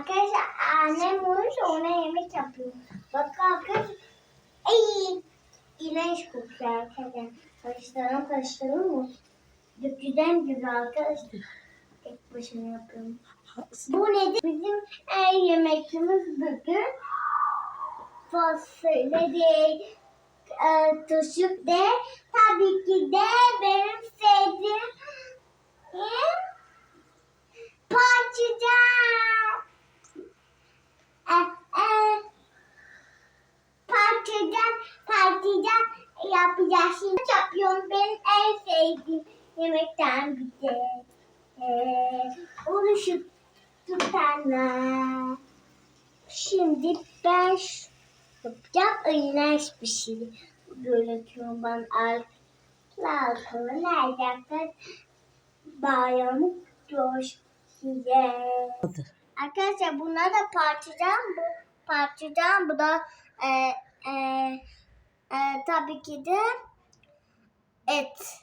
Arkadaşlar annem olmuş ona yemek yapıyor. Bak arkadaşlar. Ay, iğrenç kokuyor arkadaşlar. Karıştıralım karıştıralım mı? Döküden gibi arkadaşlar. Tek başına yapıyorum. Bu nedir? Bizim en yemekimiz bugün fasulye değil, e, turşuk de, tabii ki de benim sevdiğim e, patlıcan. E, e, patlıcan, patlıcan Şimdi yapıyorum. Benim en sevdiğim yemekten bir de. E, oluşup tutanlar. Şimdi ben yapacağım iğrenç bir şey. Görüntüyorum ben altılı nerede bayramı coş size. Arkadaşlar bunlar da parçacan bu parçacan bu da e, e, e, tabii ki de et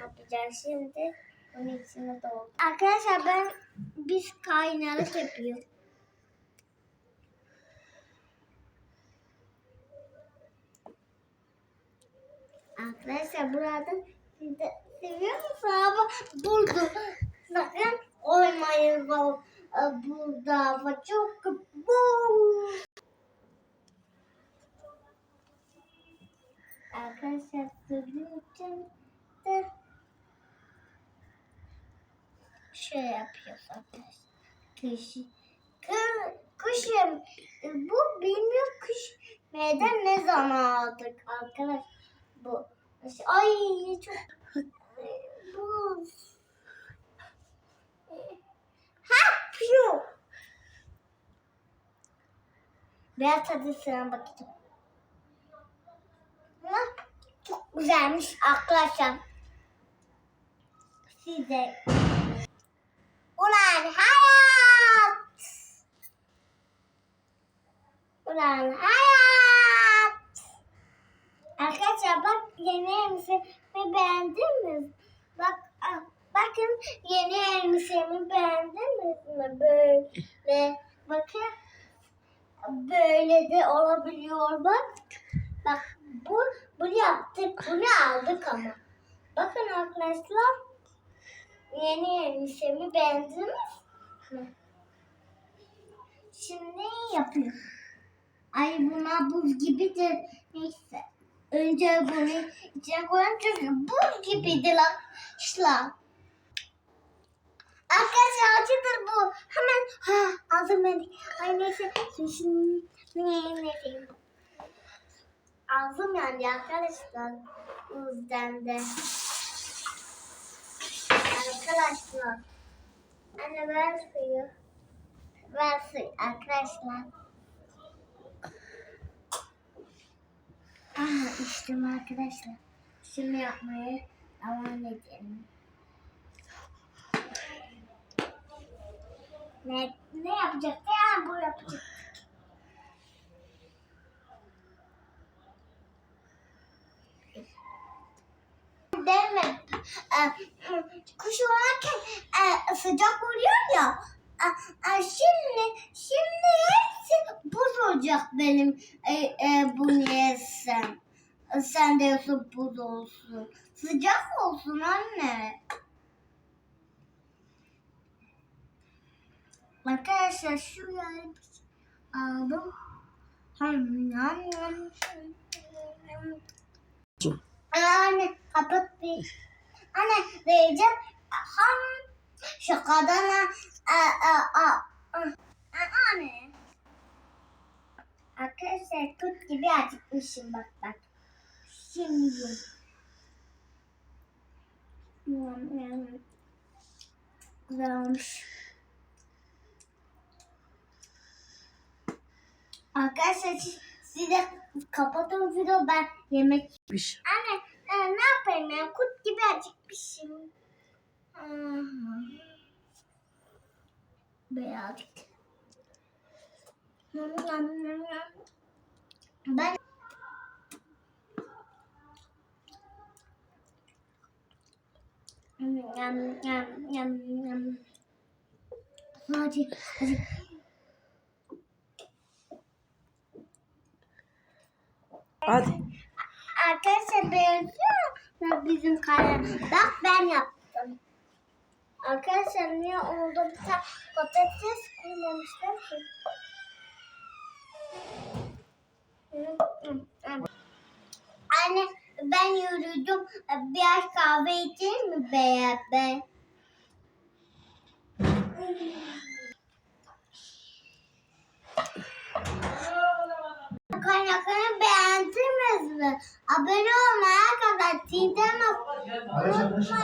yapacağız şimdi. Bunun içine doldu. Arkadaşlar ben biz kaynalık yapıyoruz. Arkadaşlar burada seviyor musunuz ama burada sakın oymayın e, burada ama çok bu. Arkadaşlar de şöyle yapıyoruz arkadaşlar. Kış, kır, kışım bu bilmiyorum kış neden ne zaman aldık arkadaşlar bu. Ay çok bu. Hapşu. Biraz tadısına bakacağım. Ama çok güzelmiş arkadaşlar. Size. Ulan hayat. Ulan hayat. Arkadaşlar bak yeni elbisemi beğendin mi? Bak bakın yeni elbisemi beğendiniz mi? Böyle bakın böyle de olabiliyor bak. Bak bu bunu yaptık bunu aldık ama. Bakın arkadaşlar yeni elbisemi beğendiniz mi? Şimdi yapıyorum. Ay buna buz gibidir. Neyse. Önce bunu içine koyalım çünkü buz gibiydi lan. İşte. Arkadaşlar acıdır bu. Hemen ha, aldım ben. Ay neyse. Şimdi ne Aldım yani arkadaşlar. Buzdan da. Arkadaşlar. Anne ver suyu. Ver suyu arkadaşlar. Aha içtim arkadaşlar. Şimdi yapmaya devam edelim. Ne, ne yapacak? Ya bu yapacak. Deme. Ee, kuş oynarken e, sıcak oluyor ya. E, e, şimdi şimdi hepsi buz olacak benim e, e, bunu yesem. E, Sen de yoksa buz olsun. Sıcak olsun anne. Arkadaşlar şu yarı aldım. Anne kapat bir. Anne vereceğim. Ham şakadan a a a a. Anne. Arkadaşlar kurt gibi acıkmışım bak bak. Şimdi. Güzel olmuş. Arkadaşlar siz- size kapatın video ben yemek Piş. Anne ben ne yapayım ya? Kut gibi acıkmışım. Birazcık. Ben Yum, yum, yum, yum. Hadi, hadi. Hadi. Arkadaşlar benziyor mu bizim kare? Bak ben yaptım. Arkadaşlar niye orada bir tane patates koymamışlar ki? Anne ben yürüdüm. Biraz kahve içeyim mi beraber? Kaynakları beğendiniz mi? Abone çiğdem Arkadaşlar